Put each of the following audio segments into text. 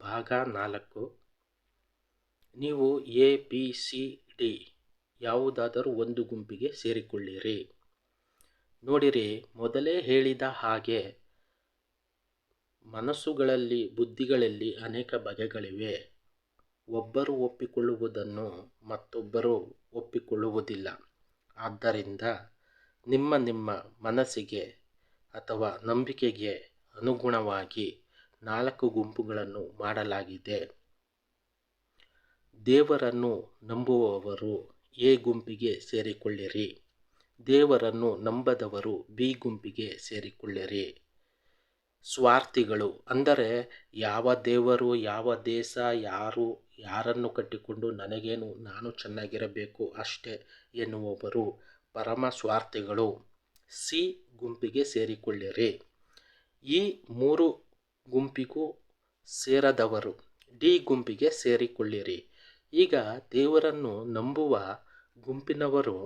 ಭಾಗ ನಾಲ್ಕು. ನೀವು ಎ ಬಿ ಸಿ ಡಿ ಯಾವುದಾದರೂ ಒಂದು ಗುಂಪಿಗೆ ಸೇರಿಕೊಳ್ಳಿರಿ. ನೋಡಿರಿ, ಮೊದಲೇ ಹೇಳಿದ ಹಾಗೆ ಮನಸ್ಸುಗಳಲ್ಲಿ, ಬುದ್ಧಿಗಳಲ್ಲಿ ಅನೇಕ ಬಗೆಗಳಿವೆ. ಒಬ್ಬರು ಒಪ್ಪಿಕೊಳ್ಳುವುದನ್ನು ಮತ್ತೊಬ್ಬರು ಒಪ್ಪಿಕೊಳ್ಳುವುದಿಲ್ಲ. ಆದ್ದರಿಂದ ನಿಮ್ಮ ನಿಮ್ಮ ಮನಸ್ಸಿಗೆ ಅಥವಾ ನಂಬಿಕೆಗೆ ಅನುಗುಣವಾಗಿ ನಾಲ್ಕು ಗುಂಪುಗಳನ್ನು ಮಾಡಲಾಗಿದೆ. ದೇವರನ್ನು ನಂಬುವವರು ಎ ಗುಂಪಿಗೆ ಸೇರಿಕೊಳ್ಳಿರಿ. ದೇವರನ್ನು ನಂಬದವರು ಬಿ ಗುಂಪಿಗೆ ಸೇರಿಕೊಳ್ಳಿರಿ. ಸ್ವಾರ್ಥಿಗಳು, ಅಂದರೆ ಯಾವ ದೇವರು, ಯಾವ ದೇಶ, ಯಾರು, ಯಾರನ್ನು ಕಟ್ಟಿಕೊಂಡು ನನಗೇನು ನಾನು ಚೆನ್ನಾಗಿರಬೇಕು ಅಷ್ಟೇ ಎನ್ನುವವರು ಪರಮ ಸ್ವಾರ್ಥಿಗಳು. ಸಿ ಗುಂಪಿಗೆ ಸೇರಿಕೊಳ್ಳಿರಿ. ಈ ಮೂರು ಗುಂಪಿಗೂ ಸೇರದವರು. ಡಿ ಗುಂಪಿಗೆ ಸೇರಿಕೊಳ್ಳಿರಿ. ಈಗ ದೇವರನ್ನು ನಂಬುವ ಗುಂಪಿನವರು,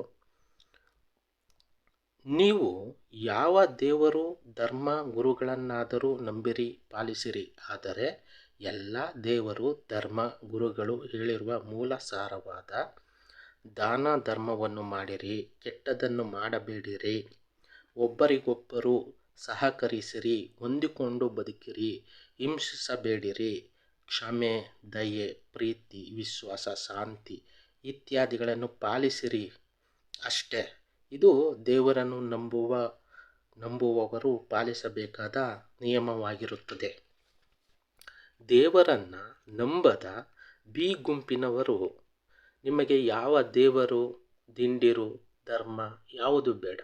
ನೀವು ಯಾವ ದೇವರು ಧರ್ಮ ಗುರುಗಳನ್ನಾದರೂ ನಂಬಿರಿ, ಪಾಲಿಸಿರಿ. ಆದರೆ ಎಲ್ಲ ದೇವರು ಧರ್ಮ ಗುರುಗಳು ಹೇಳಿರುವ ಮೂಲ ಸಾರವಾದ ದಾನ ಧರ್ಮವನ್ನು ಮಾಡಿರಿ ಕೆಟ್ಟದನ್ನು ಮಾಡಬೇಡಿರಿ. ಒಬ್ಬರಿಗೊಬ್ಬರು ಸಹಕರಿಸಿರಿ, ಹೊಂದಿಕೊಂಡು ಬದುಕಿರಿ, ಹಿಂಸಿಸಬೇಡಿರಿ. ಕ್ಷಮೆ, ದಯೆ, ಪ್ರೀತಿ, ವಿಶ್ವಾಸ, ಶಾಂತಿ ಇತ್ಯಾದಿಗಳನ್ನು ಪಾಲಿಸಿರಿ ಅಷ್ಟೇ. ಇದು ದೇವರನ್ನು ನಂಬುವ, ನಂಬುವವರು ಪಾಲಿಸಬೇಕಾದ ನಿಯಮವಾಗಿರುತ್ತದೆ. ದೇವರನ್ನು ನಂಬದ ಬಿ ಗುಂಪಿನವರು ನಿಮಗೆ ಯಾವ ದೇವರು, ದಿಂಡಿರು, ಧರ್ಮ ಯಾವುದು ಬೇಡ.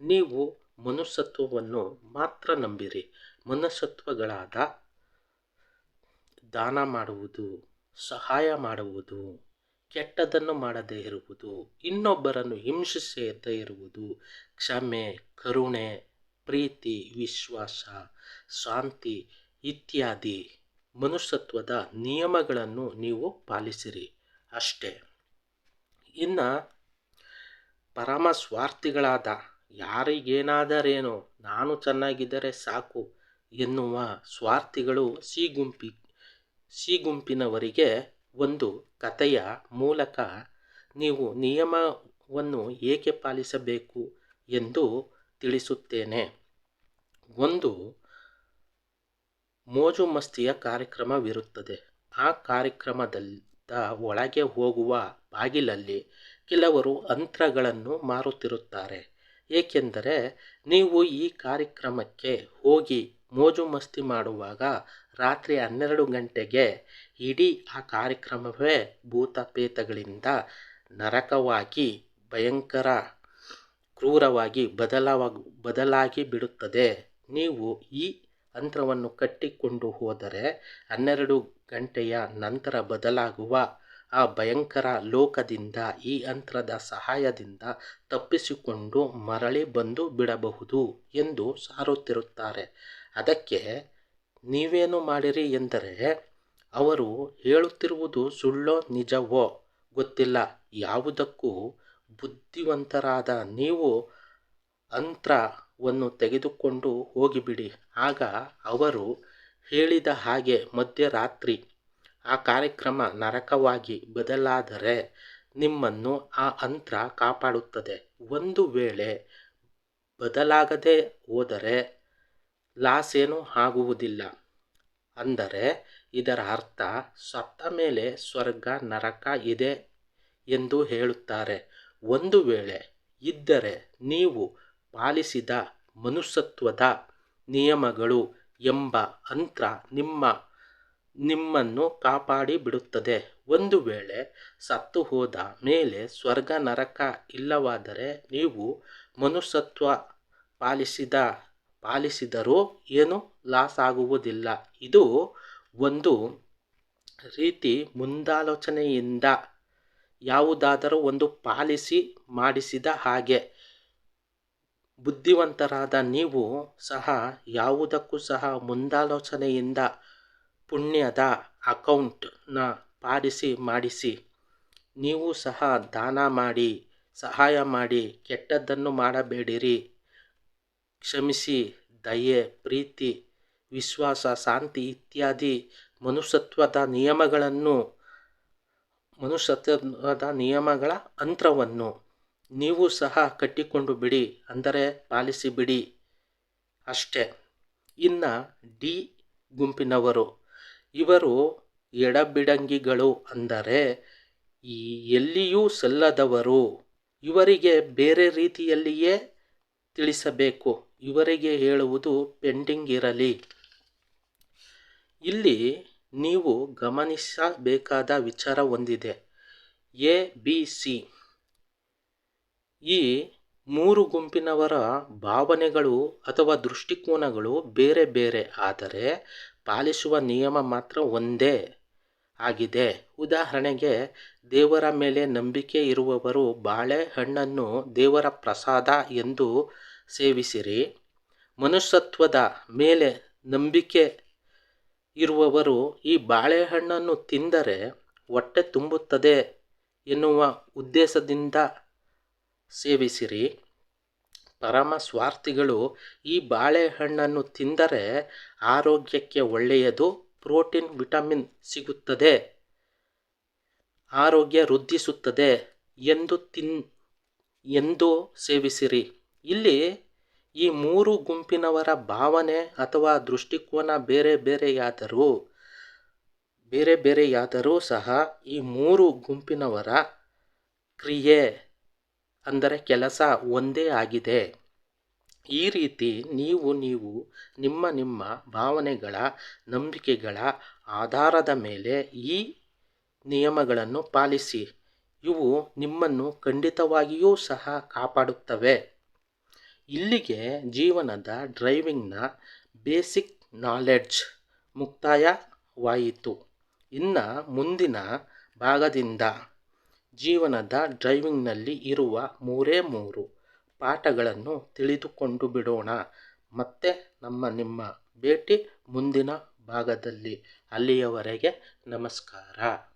ನೀವು ಮನುಷ್ಯತ್ವವನ್ನು ಮಾತ್ರ ನಂಬಿರಿ. ಮನುಷ್ಯತ್ವಗಳಾದ ದಾನ ಮಾಡುವುದು, ಸಹಾಯ ಮಾಡುವುದು ಕೆಟ್ಟದನ್ನು ಮಾಡದೇ ಇರುವುದು, ಇನ್ನೊಬ್ಬರನ್ನು ಹಿಂಸಿಸದೇ ಇರುವುದು, ಕ್ಷಮೆ, ಕರುಣೆ, ಪ್ರೀತಿ, ವಿಶ್ವಾಸ, ಶಾಂತಿ ಇತ್ಯಾದಿ ಮನುಷ್ಯತ್ವದ ನಿಯಮಗಳನ್ನು ನೀವು ಪಾಲಿಸಿರಿ. ಅಷ್ಟೇ. ಇನ್ನು ಪರಮ ಸ್ವಾರ್ಥಿಗಳಾದ ಯಾರಿಗೇನಾದರೇನೋ ನಾನು ಚೆನ್ನಾಗಿದ್ದರೆ ಸಾಕು ಎನ್ನುವ ಸ್ವಾರ್ಥಿಗಳು ಸಿ ಗುಂಪಿ ಸಿ ಗುಂಪಿನವರಿಗೆ ಒಂದು ಕಥೆಯ ಮೂಲಕ ನೀವು ನಿಯಮವನ್ನು ಏಕೆ ಪಾಲಿಸಬೇಕು ಎಂದು ತಿಳಿಸುತ್ತೇನೆ. ಒಂದು, ಮೋಜು ಮಸ್ತಿಯ ಕಾರ್ಯಕ್ರಮವಿರುತ್ತದೆ. ಆ ಕಾರ್ಯಕ್ರಮದ ಒಳಗೆ ಹೋಗುವ ಬಾಗಿಲಲ್ಲಿ ಕೆಲವರು ಅಂತ್ರಗಳನ್ನು ಮಾರುತ್ತಿರುತ್ತಾರೆ. ಏಕೆಂದರೆ ನೀವು ಈ ಕಾರ್ಯಕ್ರಮಕ್ಕೆ ಹೋಗಿ ಮೋಜು ಮಸ್ತಿ ಮಾಡುವಾಗ ರಾತ್ರಿ ಹನ್ನೆರಡು ಗಂಟೆಗೆ ಇಡೀ ಆ ಕಾರ್ಯಕ್ರಮವೇ ಭೂತ ಪ್ರೇತಗಳಿಂದ ನರಕವಾಗಿ, ಭಯಂಕರ, ಕ್ರೂರವಾಗಿ ಬದಲಾವಾಗ, ಬದಲಾಗಿ ಬಿಡುತ್ತದೆ. ನೀವು ಈ ಅಂತರವನ್ನು ಕಟ್ಟಿಕೊಂಡು ಹೋದರೆ ಹನ್ನೆರಡು ಗಂಟೆಯ ನಂತರ ಬದಲಾಗುವ ಆ ಭಯಂಕರ ಲೋಕದಿಂದ, ಈ ಯಂತ್ರದ ಸಹಾಯದಿಂದ ತಪ್ಪಿಸಿಕೊಂಡು ಮರಳಿ ಬಂದು ಬಿಡಬಹುದು ಎಂದು ಸಾರುತ್ತಿರುತ್ತಾರೆ. ಅದಕ್ಕೆ ನೀವೇನು ಮಾಡಿರಿ ಎಂದರೆ, ಅವರು ಹೇಳುತ್ತಿರುವುದು ಸುಳ್ಳೋ ನಿಜವೋ ಗೊತ್ತಿಲ್ಲ. ಯಾವುದಕ್ಕೂ ಬುದ್ಧಿವಂತರಾದ ನೀವು ಅಂತ್ರವನ್ನು ತೆಗೆದುಕೊಂಡು ಹೋಗಿಬಿಡಿ. ಆಗ ಅವರು ಹೇಳಿದ ಹಾಗೆ ಮಧ್ಯರಾತ್ರಿ ಆ ಕಾರ್ಯಕ್ರಮ ನರಕವಾಗಿ ಬದಲಾದರೆ ನಿಮ್ಮನ್ನು ಆ ಅಂತ್ರ ಕಾಪಾಡುತ್ತದೆ. ಒಂದು ವೇಳೆ ಬದಲಾಗದೆ ಹೋದರೆ ಲಾಸ್ ಏನೂ ಆಗುವುದಿಲ್ಲ. ಅಂದರೆ ಇದರ ಅರ್ಥ ಸತ್ತ ಮೇಲೆ ಸ್ವರ್ಗ ನರಕ ಇದೆ ಎಂದು ಹೇಳುತ್ತಾರೆ. ಒಂದು ವೇಳೆ ಇದ್ದರೆ ನೀವು ಪಾಲಿಸಿದ ಮನುಷ್ಯತ್ವದ ನಿಯಮಗಳು ಎಂಬ ಅಂತ್ರ ನಿಮ್ಮ ನಿಮ್ಮನ್ನು ಕಾಪಾಡಿ ಬಿಡುತ್ತದೆ. ಒಂದು ವೇಳೆ ಸತ್ತು ಹೋದ ಮೇಲೆ ಸ್ವರ್ಗ ನರಕ ಇಲ್ಲವಾದರೆ ನೀವು ಮನುಷ್ಯತ್ವ ಪಾಲಿಸಿದ, ಪಾಲಿಸಿದರೂ ಏನೂ ಲಾಸ್ ಆಗುವುದಿಲ್ಲ ಇದು ಒಂದು ರೀತಿ ಮುಂದಾಲೋಚನೆಯಿಂದ ಯಾವುದಾದರೂ ಒಂದು ಪಾಲಿಸಿ ಮಾಡಿಸಿದ ಹಾಗೆ. ಬುದ್ಧಿವಂತರಾದ ನೀವು ಸಹ ಯಾವುದಕ್ಕೂ ಸಹ ಮುಂದಾಲೋಚನೆಯಿಂದ ಪುಣ್ಯದ ಅಕೌಂಟ್ನ ಪಾಲಿಸಿ ಮಾಡಿಸಿ, ನೀವು ಸಹ ದಾನ ಮಾಡಿ, ಸಹಾಯ ಮಾಡಿ ಕೆಟ್ಟದ್ದನ್ನು ಮಾಡಬೇಡಿರಿ. ಕ್ಷಮಿಸಿ, ದಯೆ, ಪ್ರೀತಿ, ವಿಶ್ವಾಸ, ಶಾಂತಿ ಇತ್ಯಾದಿ ಮನುಷ್ಯತ್ವದ ನಿಯಮಗಳನ್ನು, ಮನುಷ್ಯತ್ವದ ನಿಯಮಗಳ ಅಂತ್ರವನ್ನು ನೀವು ಸಹ ಕಟ್ಟಿಕೊಂಡು ಬಿಡಿ, ಅಂದರೆ ಪಾಲಿಸಿ ಬಿಡಿ. ಅಷ್ಟೇ. ಇನ್ನು ಡಿ ಗುಂಪಿನವರು ಇವರು ಎಡಬಿಡಂಗಿಗಳು ಅಂದರೆ ಈ ಎಲ್ಲಿಯೂ ಸಲ್ಲದವರು. ಇವರಿಗೆ ಬೇರೆ ರೀತಿಯಲ್ಲಿಯೇ ತಿಳಿಸಬೇಕು. ಇವರಿಗೆ ಹೇಳುವುದು ಪೆಂಡಿಂಗ್ ಇರಲಿ. ಇಲ್ಲಿ ನೀವು ಗಮನಿಸಬೇಕಾದ ವಿಚಾರ ಹೊಂದಿದೆ ಎ, ಬಿ, ಸಿ. ಈ ಮೂರು ಗುಂಪಿನವರ ಭಾವನೆಗಳು ಅಥವಾ ದೃಷ್ಟಿಕೋನಗಳು ಬೇರೆ ಬೇರೆ. ಆದರೆ ಪಾಲಿಸುವ ನಿಯಮ ಮಾತ್ರ ಒಂದೇ ಆಗಿದೆ. ಉದಾಹರಣೆಗೆ, ದೇವರ ಮೇಲೆ ನಂಬಿಕೆ ಇರುವವರು ಬಾಳೆಹಣ್ಣನ್ನು ದೇವರ ಪ್ರಸಾದ ಎಂದು ಸೇವಿಸಿರಿ. ಮನುಷ್ಯತ್ವದ ಮೇಲೆ ನಂಬಿಕೆ ಇರುವವರು ಈ ಬಾಳೆಹಣ್ಣನ್ನು ತಿಂದರೆ ಹೊಟ್ಟೆ ತುಂಬುತ್ತದೆ ಎನ್ನುವ ಉದ್ದೇಶದಿಂದ ಸೇವಿಸಿರಿ. ಪರಮ ಸ್ವಾರ್ಥಿಗಳು ಈ ಬಾಳೆಹಣ್ಣನ್ನು ತಿಂದರೆ ಆರೋಗ್ಯಕ್ಕೆ ಒಳ್ಳೆಯದು, ಪ್ರೋಟೀನ್, ವಿಟಮಿನ್ ಸಿಗುತ್ತದೆ. ಆರೋಗ್ಯ ವೃದ್ಧಿಸುತ್ತದೆ ಎಂದು ತಿನ್, ಎಂದು ಸೇವಿಸಿರಿ. ಇಲ್ಲಿ ಈ ಮೂರು ಗುಂಪಿನವರ ಭಾವನೆ ಅಥವಾ ದೃಷ್ಟಿಕೋನ ಬೇರೆ ಬೇರೆಯಾದರೂ ಬೇರೆ ಬೇರೆಯಾದರೂ ಸಹ ಈ ಮೂರು ಗುಂಪಿನವರ ಕ್ರಿಯೆ ಅಂದರೆ ಕೆಲಸ ಒಂದೇ ಆಗಿದೆ. ಈ ರೀತಿ ನೀವು ನೀವು ನಿಮ್ಮ ನಿಮ್ಮ ಭಾವನೆಗಳ, ನಂಬಿಕೆಗಳ ಆಧಾರದ ಮೇಲೆ ಈ ನಿಯಮಗಳನ್ನು ಪಾಲಿಸಿ. ಇವು ನಿಮ್ಮನ್ನು ಖಂಡಿತವಾಗಿಯೂ ಸಹ ಕಾಪಾಡುತ್ತವೆ. ಇಲ್ಲಿಗೆ ಜೀವನದ ಡ್ರೈವಿಂಗ್ನ ಬೇಸಿಕ್ ನಾಲೆಡ್ಜ್ ಮುಕ್ತಾಯವಾಯಿತು. ಇನ್ನು ಮುಂದಿನ ಭಾಗದಿಂದ ಜೀವನದ ಡ್ರೈವಿಂಗ್ನಲ್ಲಿ ಇರುವ ಮೂರೇ ಮೂರು ಪಾಠಗಳನ್ನು ತಿಳಿದುಕೊಂಡು ಬಿಡೋಣ. ಮತ್ತೆ ನಮ್ಮ ನಿಮ್ಮ ಭೇಟಿ ಮುಂದಿನ ಭಾಗದಲ್ಲಿ. ಅಲ್ಲಿಯವರೆಗೆ ನಮಸ್ಕಾರ.